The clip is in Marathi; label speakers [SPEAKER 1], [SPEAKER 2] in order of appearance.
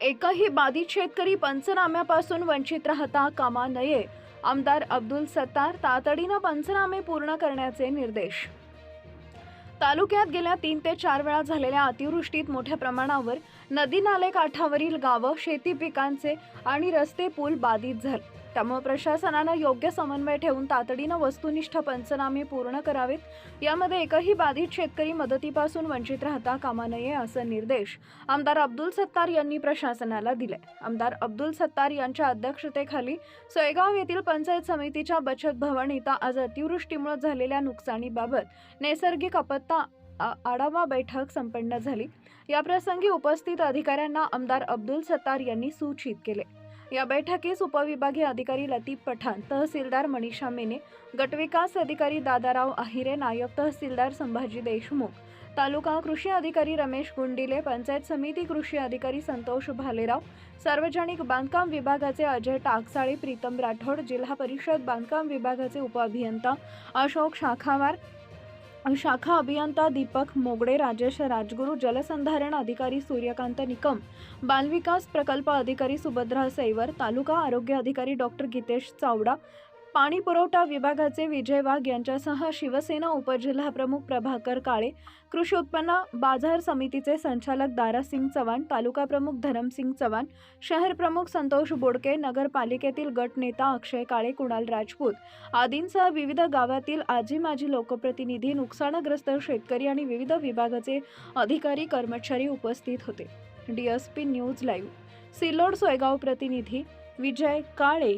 [SPEAKER 1] एकही बाधित शेतकरी पंचनाम्यापासून वंचित राहता कामा नये. आमदार अब्दुल सत्तार तातडीनं पंचनामे पूर्ण करण्याचे निर्देश. तालुक्यात गेल्या तीन ते चार वेळा झालेल्या अतिवृष्टीत मोठ्या प्रमाणावर नदी नाले काठावरील गावं शेती पिकांचे आणि रस्ते पूल बाधित झाले. त्यामुळे प्रशासनानं योग्य समन्वय ठेवून तातडीनं वस्तुनिष्ठ पंचनामे पूर्ण करावेत. यामध्ये एकही बाधित शेतकरी मदतीपासून वंचित राहता कामा नये असे निर्देश आमदार अब्दुल सत्तार यांनी प्रशासनाला दिले. आमदार अब्दुल सत्तार यांच्या अध्यक्षतेखाली सोयगाव येथील पंचायत समितीच्या बचत भवन इथं आज अतिवृष्टीमुळे झालेल्या नुकसानीबाबत नैसर्गिक आपत्ता आ- आढावा बैठक संपन्न झाली. या प्रसंगी उपस्थित अधिकाऱ्यांना आमदार अब्दुल सत्तार यांनी सूचित केले. या बैठकीस उपविभागीय अधिकारी लतीफ पठाण तहसीलदार मनीषा मेने गटविकास अधिकारी दादाराव आहिरे नायब तहसीलदार संभाजी देशमुख तालुका कृषी अधिकारी रमेश गुंडिले पंचायत समिती कृषी अधिकारी संतोष भालेराव सार्वजनिक बांधकाम विभागाचे अजय टाकसाळे प्रीतम राठोड जिल्हा परिषद बांधकाम विभागाचे उपअभियंता अशोक शाखावार शाखा अभियंता दीपक मोगडे राजेश राजगुरू जलसंधारण अधिकारी सूर्यकांत निकम बालविकास प्रकल्प अधिकारी सुभद्रा सैवर तालुका आरोग्य अधिकारी डॉक्टर गीतेश चावडा पाणी पुरवठा विभागाचे विजय वाघ यांच्यासह शिवसेना उपजिल्हाप्रमुख प्रभाकर काळे कृषी उत्पन्न बाजार समितीचे संचालक दारासिंग चव्हाण तालुका प्रमुख धरमसिंग चव्हाण शहर प्रमुख संतोष बोडके नगरपालिकेतील गटनेता अक्षय काळे कुणाल राजपूत आदींसह विविध गावातील आजी माजी लोकप्रतिनिधी नुकसानग्रस्त शेतकरी आणि विविध विभागाचे अधिकारी कर्मचारी उपस्थित होते. DSP news live Sillod Soygaon प्रतिनिधी विजय काळे.